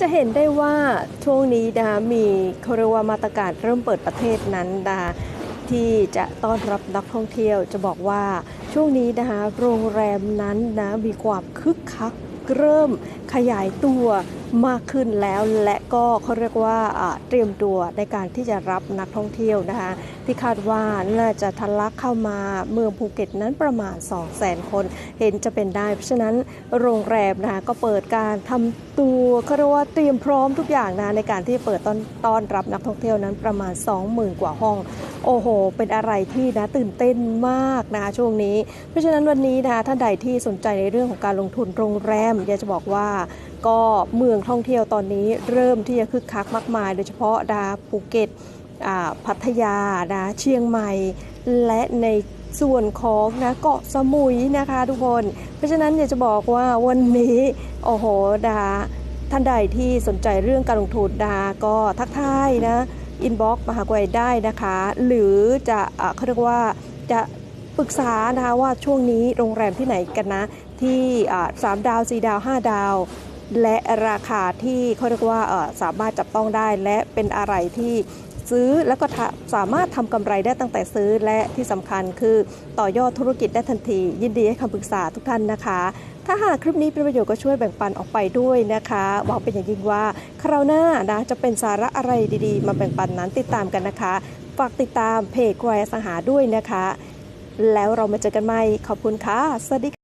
จะเห็นได้ว่าช่วงนี้นะคะมีเขาเรียกว่ามาตรการเริ่มเปิดประเทศนั้นดาที่จะต้อนรับนักท่องเที่ยวจะบอกว่าช่วงนี้นะคะโรงแรมนั้นนะมีความคึกคัก เริ่มขยายตัวมากขึ้นแล้ว และก็เขาเรียกว่าเตรียมตัวในการที่จะรับนักท่องเที่ยวนะคะที่คาดว่าน่าจะทะลักเข้ามาเมืองภูเก็ตนั้นประมาณ 2 0 0 0 0 0 คนเห็นจะเป็นได้ เพราะฉะนั้นโรงแรมนะคะก็เปิดการทำตัวเขาเรียกว่าเตรียมพร้อมทุกอย่างนะในการที่เปิดต้อนต้อนรับนักท่องเที่ยวนั้นประมาณ 20,000 กว่าห้องโอ้โห เป็นอะไรที่นะตื่นเต้นมากนะคะช่วงนี้ เพราะฉะนั้นวันนี้นะคะท่านใดที่สนใจในเรื่องของการลงทุนโรงแรมอยากจะบอกว่าก็เมืองท่องเที่ยวตอนนี้เริ่มที่จะคึกคักมากมาย โดยเฉพาะดาภูเก็ตพัทยานะเชียงใหม่ และในส่วนของนะเกาะสมุยนะคะทุกคน เพราะฉะนั้นอยากจะบอกว่าวันนี้โอ้โหดาท่านใดที่สนใจเรื่องการลงทุนดาก็ทักทายนะอินบ็อกซ์มาหากวยได้นะคะ หรือจะอ่าเขาเรียกว่าจะ ปรึกษานะคะว่าช่วงนี้โรงแรมที่ไหนกันนะ ที่สามดาวสี่ดาวห้าดาว และราคาที่เขาเรียกว่าสามารถจับต้องได้ และเป็นอะไรที่ซื้อแล้วก็สามารถทำกำไรได้ตั้งแต่ซื้อและที่สำคัญคือต่อยอดธุรกิจได้ทันที ยินดีให้คำปรึกษาทุกท่านนะคะ ถ้าหากคลิปนี้เป็นประโยชน์ก็ช่วยแบ่งปันออกไปด้วยนะคะหวังเป็นอย่างยิ่งว่า คราวหน้านะจะเป็นสาระอะไรดีๆ มาแบ่งปันนั้นติดตามกันนะคะ ฝากติดตามเพจควายสังหาด้วยนะคะ แล้วเรามาเจอกันใหม่ ขอบคุณค่ะ สวัสดีค่ะ